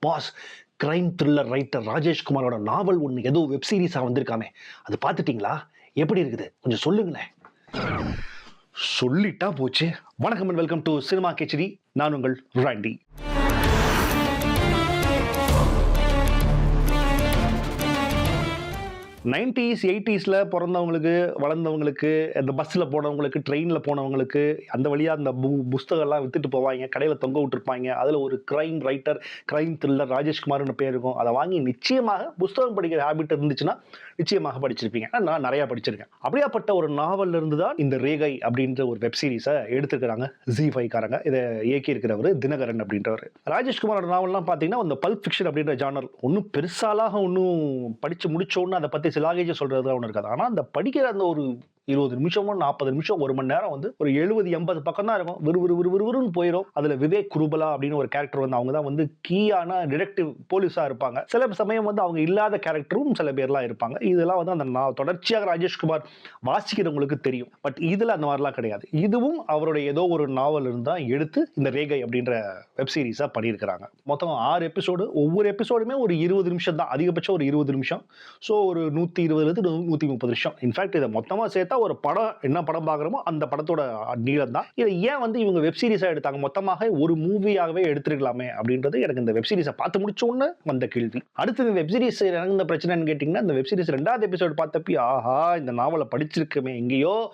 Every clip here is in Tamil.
பாஸ் கிரைம் த்ரில்லர் ரைட்டர் ராஜேஷ்குமாரோட நாவல் ஒன்று ஏதோ வெப் சீரிஸாக வந்திருக்காமே. அது பார்த்துட்டிங்களா? எப்படி இருக்குது? கொஞ்சம் சொல்லுங்களேன். சொல்லிட்டா போச்சு. வணக்கம் and welcome to cinema Kacheri நான் உங்கள் ராண்டி. நைன்டிஸ் எயிட்டிஸில் பிறந்தவங்களுக்கு வளர்ந்தவங்களுக்கு இந்த பஸ்ஸில் போனவங்களுக்கு ட்ரெயினில் போனவங்களுக்கு அந்த வழியாக அந்த பு புஸ்தகம்லாம் வித்துட்டு போவாங்க. கடையில் தொங்க விட்டுருப்பாங்க. அதில் ஒரு க்ரைம் ரைட்டர் க்ரைம் த்ரில்லர் ராஜேஷ்குமார்னு பேர் இருக்கும். அதை வாங்கி நிச்சயமாக புஸ்தகம் படிக்கிற ஹேபிட் இருந்துச்சுன்னா நிச்சயமாக படிச்சிருப்பீங்க. நான் நிறையா படிச்சிருக்கேன். அப்படியாப்பட்ட ஒரு நாவல்ல இருந்து தான் இந்த ரேகை அப்படின்ற ஒரு வெப் சீரிஸை எடுத்துருக்கிறாங்க ஜி காரங்க இதை இயக்கி இருக்கிறவர் தினகரன் அப்படின்றவர். ராஜேஷ்குமாரோட நாவல்லாம் பார்த்தீங்கன்னா அந்த பல்ப் ஃபிக்ஷன் அப்படின்ற ஜானர் ஒன்றும் பெருசாலாக ஒன்றும் படித்து முடிச்சோன்னு அதை பற்றி லாகேஜ் சொல்கிறது ஒன்று இருக்காது. ஆனால் அந்த படிக்கிற அந்த ஒரு இருபது நிமிஷமோ நாற்பது நிமிஷம் ஒரு மணி நேரம் வந்து ஒரு எழுபது எண்பது பக்கம் தான் இருக்கும். விறு விறு விறு விறுன்னு போயிடும் அதில் விவேக் குருபலா அப்படின்னு ஒரு கேரக்டர் வந்து அவங்க தான் வந்து கீயான டிடெக்டிவ் போலீஸாக இருப்பாங்க. சில சமயம் வந்து அவங்க இல்லாத கேரக்டரும் சில பேர்லாம் இருப்பாங்க. இதெல்லாம் வந்து அந்த நான் தொடர்ச்சியாக ராஜேஷ்குமார் வாசிக்கிறவங்களுக்கு தெரியும். பட் இதில் அந்த மாதிரிலாம் கிடையாது. இதுவும் அவருடைய ஏதோ ஒரு நாவல் இருந்தால் எடுத்து இந்த ரேகை அப்படின்ற வெப் சீரிஸாக பண்ணியிருக்கிறாங்க. மொத்தம் ஆறு எபிசோடு ஒவ்வொரு எபிசோடுமே ஒரு இருபது நிமிஷம் தான் அதிகபட்சம் ஒரு இருபது நிமிஷம். ஸோ ஒரு நூற்றி இருபதுலேருந்து நூற்றி முப்பது நிமிஷம். இன்ஃபேக்ட் இதை மொத்தமாக சேர்த்தா ஒரு படம் என்ன படம் பார்க்குறோமோ அந்த படத்தோட நீளம் தான் இதை ஏன் வந்து இவங்க வெப்சீரிஸாக எடுத்தாங்க? மொத்தமாக ஒரு மூவியாகவே எடுத்துருக்கலாமே அப்படின்றது எனக்கு இந்த வெப் சீரிஸை பார்த்து முடிச்சோன்னு வந்த கேள்வி. அடுத்து இந்த வெப் எனக்கு இந்த பிரச்சனைன்னு கேட்டிங்கன்னா இந்த வெப் சீரிஸ் ரெண்டாவது எபிசோடு பார்த்தப்பி ஆஹா இந்த நாவலை படிச்சிருக்கமே எங்கேயோ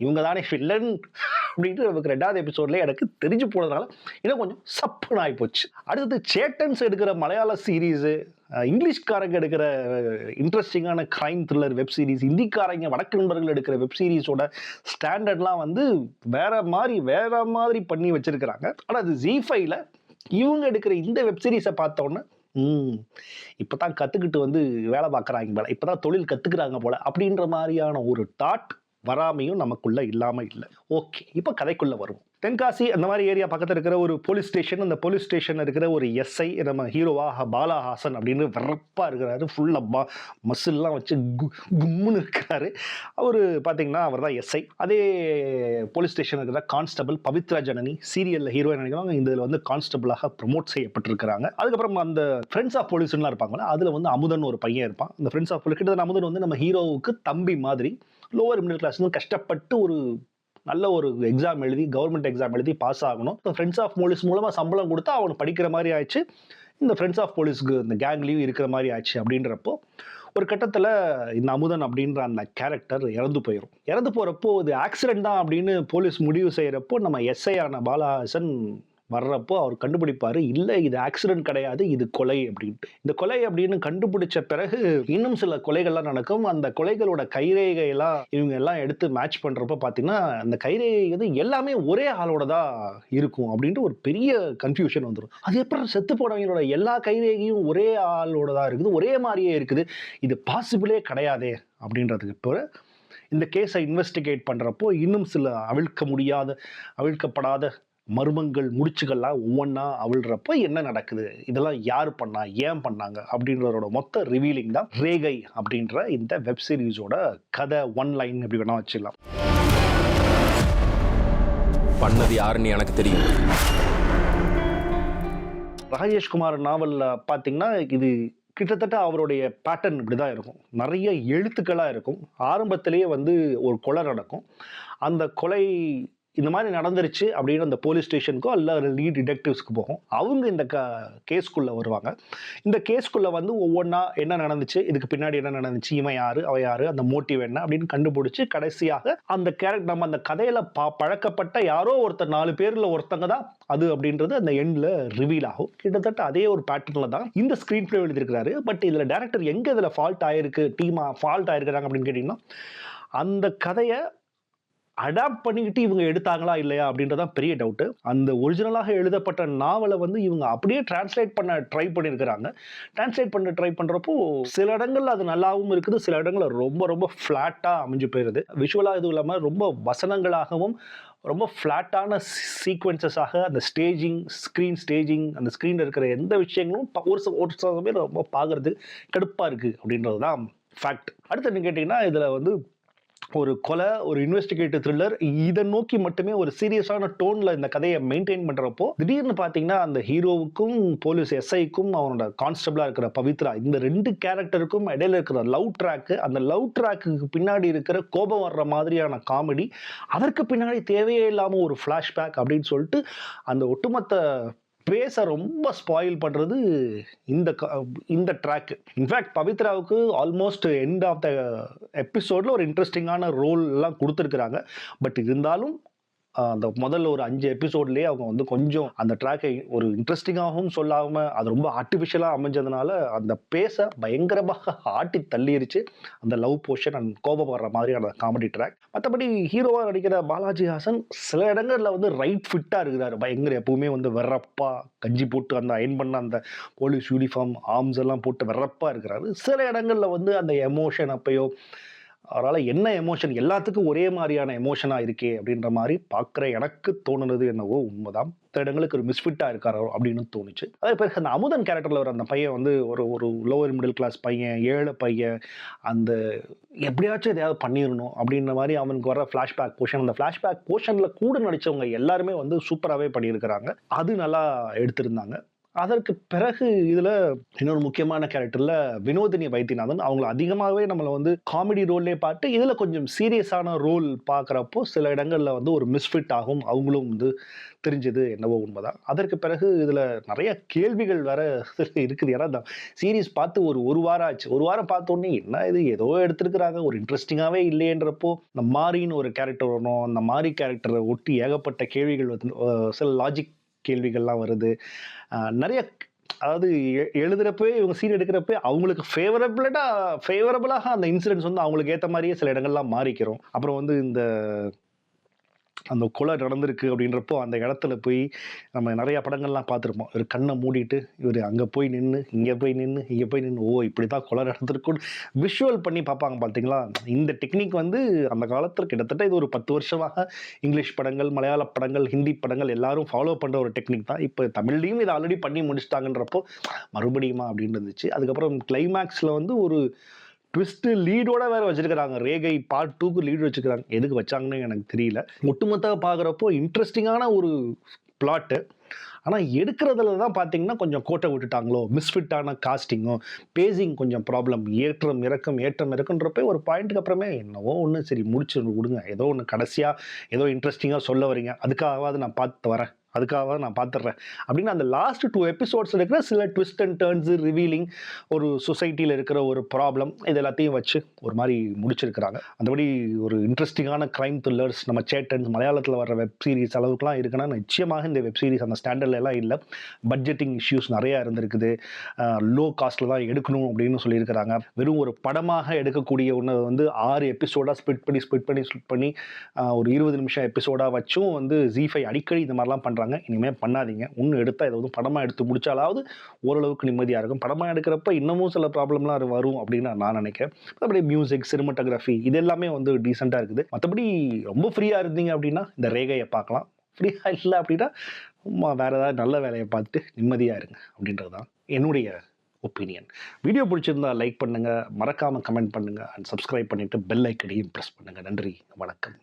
இவங்க தானே ஃபில்லன் அப்படின்ட்டு நமக்கு ரெண்டாவது எபிசோட்ல எனக்கு தெரிஞ்சு போனதுனால இன்னும் கொஞ்சம் சப்புன்னு ஆகி போச்சு அடுத்தது சேட்டன்ஸ் எடுக்கிற மலையாள சீரீஸு இங்கிலீஷ்காரங்க எடுக்கிற இன்ட்ரெஸ்டிங்கான க்ரைம் த்ரில்லர் வெப் சீரிஸ் இந்திக்காரங்க வடக்கு நண்பர்கள் எடுக்கிற வெப் சீரிஸோட ஸ்டாண்டர்ட்லாம் வந்து வேற மாதிரி வேற மாதிரி பண்ணி வச்சிருக்கிறாங்க. ஆனால் அது ஜி ஃபைவ்ல இவங்க எடுக்கிற இந்த வெப் சீரிஸை பார்த்தோன்னே இப்போ தான் கற்றுக்கிட்டு வந்து வேலை பார்க்குறாங்க போல இப்போ தான் தொழில் கற்றுக்குறாங்க போல அப்படின்ற மாதிரியான ஒரு தாட் வராமையும் நமக்குள்ள இல்லாமல் இல்லை. ஓகே இப்போ கதைக்குள்ளே வருவோம். தென்காசி அந்த மாதிரி ஏரியா பக்கத்தில் இருக்கிற ஒரு போலீஸ் ஸ்டேஷன் அந்த போலீஸ் ஸ்டேஷன் இருக்கிற ஒரு எஸ்ஐ நம்ம ஹீரோவாக பாலாஹாசன் அப்படின்னு வெறப்பாக இருக்கிறாரு. ஃபுல்லாக பா மசில்லாம் வச்சு கு கும்முன்னு இருக்கிறாரு. அவர் பார்த்தீங்கன்னா அவர் தான் எஸ்ஐ அதே போலீஸ் ஸ்டேஷன் இருக்கிற கான்ஸ்டபிள் பவித்ரா ஜனனி சீரியலில் ஹீரோயின் நினைக்கிறாங்க இதில் வந்து கான்ஸ்டபிளாக ப்ரமோட் செய்யப்பட்டிருக்கிறாங்க. அதுக்கப்புறம் அந்த ஃப்ரெண்ட்ஸ் ஆஃப் போலீஸ்லாம் இருப்பாங்களா அதில் வந்து அமுதன் ஒரு பையன் இருப்பான். அந்த ஃப்ரெண்ட்ஸ் ஆஃப் போலீஸ் கிட்ட அமுதன் வந்து நம்ம ஹீரோவுக்கு தம்பி மாதிரி லோவர் மிடில் கிளாஸ் கஷ்டப்பட்டு ஒரு நல்ல ஒரு எக்ஸாம் எழுதி கவர்மெண்ட் எக்ஸாம் எழுதி பாஸ் ஆகணும். ஃப்ரெண்ட்ஸ் ஆஃப் போலீஸ் மூலமாக சம்பளம் கொடுத்தா அவன் படிக்கிற மாதிரி ஆயிடுச்சு. இந்த ஃப்ரெண்ட்ஸ் ஆஃப் போலீஸ்க்கு இந்த கேங்லேயும் இருக்கிற மாதிரி ஆச்சு அப்படின்றப்போ ஒரு கட்டத்தில் இந்த அமுதன் அப்படின்ற அந்த கேரக்டர் இறந்து போயிடும் இறந்து போகிறப்போ இது ஆக்சிடென்ட் தான் அப்படின்னு போலீஸ் முடிவு செய்கிறப்போ நம்ம எஸ்ஐ ஆன பாலஹாசன் வர்றப்போ அவர் கண்டுபிடிப்பார் இல்லை இது ஆக்சிடென்ட் கிடையாது இது கொலை அப்படின்ட்டு. இந்த கொலை அப்படின்னு கண்டுபிடிச்ச பிறகு இன்னும் சில கொலைகள்லாம் நடக்கும். அந்த கொலைகளோட கைரேகையெல்லாம் இவங்க எல்லாம் எடுத்து மேட்ச் பண்ணுறப்ப பார்த்தீங்கன்னா அந்த கைரேகை வந்து எல்லாமே ஒரே ஆளோட தான் இருக்கும் அப்படின்ட்டு ஒரு பெரிய கன்ஃபியூஷன் வந்துடும் அது எப்படி செத்து போனவங்களோட எல்லா கைரேகையும் ஒரே ஆளோட தான் இருக்குது ஒரே மாதிரியே இருக்குது. இது பாசிபிளே கிடையாதே அப்படின்றதுக்கு இப்போ இந்த கேஸை இன்வெஸ்டிகேட் பண்ணுறப்போ இன்னும் சில அவிழ்க்க முடியாத அவிழ்க்கப்படாத மர்மங்கள் முடிச்சுகள்லாம் ஒவ்வொன்றா அவிழ்றப்போ என்ன நடக்குது? இதெல்லாம் யார் பண்ணா? ஏன் பண்ணாங்க? அப்படின்றதோட மொத்த ரிவீலிங் தான் ரேகை அப்படின்ற இந்த வெப் சீரிஸோட கதை ஒன் லைன் எப்படி வேணா வச்சுக்கலாம். பண்ணது யாருன்னு எனக்கு தெரியும். ராஜேஷ்குமார் நாவலில் பார்த்தீங்கன்னா இது கிட்டத்தட்ட அவருடைய பேட்டர்ன் இப்படி தான் இருக்கும். நிறைய எழுத்துக்களாக இருக்கும். ஆரம்பத்திலேயே வந்து ஒரு கொலை நடக்கும். அந்த கொலை இந்த மாதிரி நடந்துருச்சு அப்படின்னு அந்த போலீஸ் ஸ்டேஷனுக்கோ அல்ல லீட் டிடெக்டிவ்ஸ்க்கு போகும். அவங்க இந்த க கேஸ்க்குள்ளே வருவாங்க. இந்த கேஸ்க்குள்ளே வந்து ஒவ்வொன்றா என்ன நடந்துச்சு? இதுக்கு பின்னாடி என்ன நடந்துச்சு? இவன் யார்? அவ யார்? அந்த மோட்டிவ் என்ன? அப்படின்னு கண்டுபிடிச்சி கடைசியாக அந்த கேரக்டர் நம்ம அந்த கதையில் பா பழக்கப்பட்ட யாரோ ஒருத்தர் நாலு பேரில் ஒருத்தங்க தான் அது அப்படின்றது அந்த எண்டில் ரிவீல் ஆகும். கிட்டத்தட்ட அதே ஒரு பேட்டர்னில் தான் இந்த ஸ்க்ரீன் பிளே எழுதியிருக்கிறாரு. பட் இதில் டேரக்டர் எங்கே இதில் ஃபால்ட் ஆயிருக்கு? டீமாக ஃபால்ட் ஆயிருக்கிறாங்க அப்படின்னு கேட்டிங்கன்னா அந்த கதையை அடாப்ட் பண்ணிக்கிட்டு இவங்க எடுத்தாங்களா இல்லையா அப்படின்றதான் பெரிய டவுட்டு அந்த ஒரிஜினலாக எழுதப்பட்ட நாவலை வந்து இவங்க அப்படியே டிரான்ஸ்லேட் பண்ண ட்ரை பண்ணியிருக்கிறாங்க டிரான்ஸ்லேட் பண்ண ட்ரை பண்ணுறப்போ சில இடங்கள்ல அது நல்லாவும் இருக்குது. சில இடங்கள்ல ரொம்ப ரொம்ப ஃப்ளாட்டாக அமைஞ்சு போயிடுது விஷுவலாக இதுவும் இல்லாமல் ரொம்ப வசனங்களாகவும் ரொம்ப ஃப்ளாட்டான சீக்வன்சஸாக அந்த ஸ்டேஜிங் ஸ்க்ரீன் ஸ்டேஜிங் அந்த ஸ்க்ரீனில் இருக்கிற எந்த விஷயங்களும் ஒரு சில ஒரு ரொம்ப பார்க்குறது கடுப்பாக இருக்குது அப்படின்றது தான் ஃபேக்ட் அடுத்து என்ன கேட்டிங்கன்னா இதில் வந்து ஒரு கொலை ஒரு இன்வெஸ்டிகேட்டிவ் த்ரில்லர் இதை நோக்கி மட்டுமே ஒரு சீரியஸான டோனில் இந்த கதையை மெயின்டைன் பண்ணுறப்போ திடீர்னு பார்த்தீங்கன்னா அந்த ஹீரோவுக்கும் போலீஸ் எஸ்ஐக்கும் அவனோட கான்ஸ்டபிளாக இருக்கிற பவித்ரா இந்த ரெண்டு கேரக்டருக்கும் இடையில இருக்கிற லவ் ட்ராக்கு அந்த லவ் ட்ராக்குக்கு பின்னாடி இருக்கிற கோபம் வர்ற மாதிரியான காமெடி அதற்கு பின்னாடி தேவையே இல்லாமல் ஒரு ஃப்ளாஷ்பேக் அப்படின்னு சொல்லிட்டு அந்த ஒட்டுமொத்த பேச ரொம்ப ஸ்பாயில் பண்ணுறது இந்த க- இந்த ட்ராக்கு இன்ஃபேக்ட் பவித்ராவுக்கு ஆல்மோஸ்ட் எண்ட் ஆஃப் த எபிசோடில் ஒரு இன்ட்ரெஸ்டிங்கான ரோல்லாம் கொடுத்துருக்குறாங்க. பட் இருந்தாலும் அந்த முதல்ல ஒரு அஞ்சு எபிசோட்லேயே அவங்க வந்து கொஞ்சம் அந்த ட்ராக்கை ஒரு இன்ட்ரெஸ்டிங்காகவும் சொல்லாமல் அது ரொம்ப ஆர்டிஃபிஷியலாக அமைஞ்சதுனால அந்த பேச பயங்கரமாக ஆட்டி தள்ளிருச்சு. அந்த லவ் போர்ஷன் அண்ட் கோபப்படுற மாதிரியான காமெடி ட்ராக் மற்றபடி ஹீரோவாக நடிக்கிற பாலாஜி ஹாசன் சில இடங்களில் வந்து ரைட் ஃபிட்டாக இருக்கிறாரு. பயங்கர எப்பவுமே வந்து வெறப்பா கஞ்சி போட்டு அந்த அயன் பண்ண அந்த போலீஸ் யூனிஃபார்ம் ஆர்ம்ஸ் எல்லாம் போட்டு வெறப்பாக இருக்கிறாரு. சில இடங்களில் வந்து அந்த எமோஷன் அப்பயோ அவரால் என்ன எமோஷன் எல்லாத்துக்கும் ஒரே மாதிரியான எமோஷனாக இருக்கே அப்படின்ற மாதிரி பார்க்குற எனக்கு தோணுனது என்னவோ உண்மைதான். சில இடங்களுக்கு ஒரு மிஸ்ஃபிட்டாக இருக்காரோ அப்படின்னு தோணுச்சு. அதே பிறகு அந்த அமுதன் கேரக்டரில் வர அந்த பையன் வந்து ஒரு ஒரு லோவர் மிடில் கிளாஸ் பையன் ஏழை பையன் அந்த எப்படியாச்சும் எதையாவது பண்ணிடணும் அப்படின்ற மாதிரி அவனுக்கு வர ஃப்ளாஷ்பேக் போர்ஷன் அந்த ஃப்ளாஷ்பேக் போர்ஷனில் கூட நடித்தவங்க எல்லாருமே வந்து சூப்பராகவே பண்ணியிருக்கிறாங்க அது நல்லா எடுத்திருந்தாங்க. அதற்கு பிறகு இதில் இன்னொரு முக்கியமான கேரக்டரில் வினோதினி வைத்தியநாதன். அவங்கள அதிகமாகவே நம்மளை வந்து காமெடி ரோல்லே பார்த்து இதில் கொஞ்சம் சீரியஸான ரோல் பார்க்குறப்போ சில இடங்களில் வந்து ஒரு மிஸ்ஃபிட் ஆகும். அவங்களும் வந்து தெரிஞ்சது என்னவோ உண்மைதான். அதற்கு பிறகு இதில் நிறைய கேள்விகள் வேற இருக்குது. ஏன்னா தான் சீரீஸ் பார்த்து ஒரு ஒரு வாரம் ஆச்சு. ஒரு வாரம் பார்த்தோன்னே என்ன இது? ஏதோ எடுத்திருக்கிறாங்க. ஒரு இன்ட்ரெஸ்டிங்காகவே இல்லையன்றப்போ இந்த மாரின்னு ஒரு கேரக்டர் வரணும். அந்த மாரி கேரக்டரை ஒட்டி ஏகப்பட்ட கேள்விகள் வந்து சில லாஜிக் கேள்விகள்லாம் வருது. நிறைய அதாவது எ- இவங்க சீன் எடுக்கிறப்ப அவங்களுக்கு ஃபேவரபிளா ஃபேவரபிளாக அந்த இன்சிடென்ட்ஸ் வந்து அவங்களுக்கு ஏற்ற மாதிரியே சில இடங்கள்லாம் மாறிக்கிறோம். அப்புறம் வந்து இந்த அந்த கொலை நடந்திருக்கு அப்படின்றப்போ அந்த இடத்துல போய் நம்ம நிறைய படங்கள்லாம் பார்த்துருப்போம். ஒரு கண்ணை மூடிட்டு இவர் அங்கே போய் நின்று இங்கே போய் நின்று இங்கே போய் நின்று ஓ இப்படி தான் கொலை நடந்திருக்குன்னு விஷுவல் பண்ணி பார்ப்பாங்க பார்த்தீங்களா? இந்த டெக்னிக் வந்து அந்த காலத்தில் கிட்டத்தட்ட இது ஒரு பத்து வருஷமாக இங்கிலீஷ் படங்கள் மலையாள படங்கள் ஹிந்தி படங்கள் எல்லாரும் ஃபாலோ பண்ணுற ஒரு டெக்னிக் தான். இப்போ தமிழ்லையும் இதை ஆல்ரெடி பண்ணி முடிச்சிட்டாங்கன்றப்போ மறுபடியுமா அப்படின்னு இருந்துச்சு. அதுக்கப்புறம் கிளைமேக்ஸில் வந்து ஒரு ட்விஸ்ட்டு லீடோட வேற வச்சிருக்கிறாங்க. ரேகை பார்ட் டூக்கு லீடு வச்சிருக்கிறாங்க. எதுக்கு வச்சாங்கன்னு எனக்கு தெரியல. ஒட்டுமொத்தமாக பார்க்குறப்போ இன்ட்ரெஸ்டிங்கான ஒரு பிளாட்டு ஆனால் எடுக்கிறதுல தான் பார்த்தீங்கன்னா கொஞ்சம் கோட்டை விட்டுட்டாங்களோ? மிஸ்ஃபிட்டான காஸ்டிங்கும் பேசிங் கொஞ்சம் ப்ராப்ளம் ஏற்றம் இறக்கம் ஏற்றம் இறக்குன்றப்ப ஒரு பாயிண்ட்டுக்கு அப்புறமே என்னவோ ஒன்று சரி முடிச்சு விடுங்க. ஏதோ ஒன்று கடைசியாக ஏதோ இன்ட்ரெஸ்டிங்காக சொல்ல வரீங்க. அதுக்காகவாது நான் பார்த்து வரேன். அதுக்காக நான் பார்த்துட்றேன் அப்படின்னு அந்த லாஸ்ட் டூ எபிசோட்ஸ் இருக்கிற சில ட்விஸ்ட் அண்ட் டேர்ன்ஸு ரிவீலிங் ஒரு சொசைட்டியில் இருக்கிற ஒரு ப்ராப்ளம் இது எல்லாத்தையும் வச்சு ஒரு மாதிரி முடிச்சிருக்கிறாங்க. அந்தபடி ஒரு இன்ட்ரெஸ்டிங்கான க்ரைம் த்ரில்லர்ஸ் நம்ம சேட்டன்ஸ் மலையாளத்தில் வர வெப் சீரிஸ் அளவுக்குலாம் இருக்குன்னா நிச்சயமாக இந்த வெப் சீரிஸ் அந்த ஸ்டாண்டர்ட்ல எல்லாம் இல்லை. பட்ஜெட்டிங் இஷ்யூஸ் நிறையா இருந்திருக்குது. லோ காஸ்ட்டில் தான் எடுக்கணும் அப்படின்னு சொல்லியிருக்கிறாங்க. வெறும் ஒரு படமாக எடுக்கக்கூடிய ஒன்று வந்து ஆறு எபிசோடாக ஸ்பிட் பண்ணி ஸ்பிட் பண்ணி ஸ்பிட் பண்ணி ஒரு இருபது நிமிஷம் எபிசோடாக வச்சும் வந்து ஜி அடிக்கடி இந்த மாதிரிலாம் பண்ணுறாங்க இனிமேல் பண்ணாதீங்க. ஒன்று எடுத்தால் ஏதாவது படமாக எடுத்து முடிச்சாலாவது ஓரளவுக்கு நிம்மதியாக இருக்கும். படமாக எடுக்கிறப்ப இன்னமும் சில ப்ராப்ளம்லாம் வரும் அப்படின்னு நான் நினைக்கிறேன். மற்றபடி மியூசிக் சினிமாட்டோகிராஃபி இது எல்லாமே வந்து டீசெண்டாக இருக்குது. மற்றபடி ரொம்ப ஃப்ரீயாக இருந்தீங்க அப்படின்னா இந்த ரேகையை பார்க்கலாம். ஃப்ரீயாக இல்லை அப்படின்னா சும்மா வேறு ஏதாவது நல்ல வேலையை பார்த்துட்டு நிம்மதியாக இருங்க அப்படின்றது தான் என்னுடைய ஒப்பீனியன் வீடியோ பிடிச்சிருந்தா லைக் பண்ணுங்கள் மறக்காமல் கமெண்ட் பண்ணுங்கள் அண்ட் சப்ஸ்கிரைப் பண்ணிவிட்டு பெல் ஐக்கனையும் ப்ரெஸ் பண்ணுங்கள் நன்றி. வணக்கம்.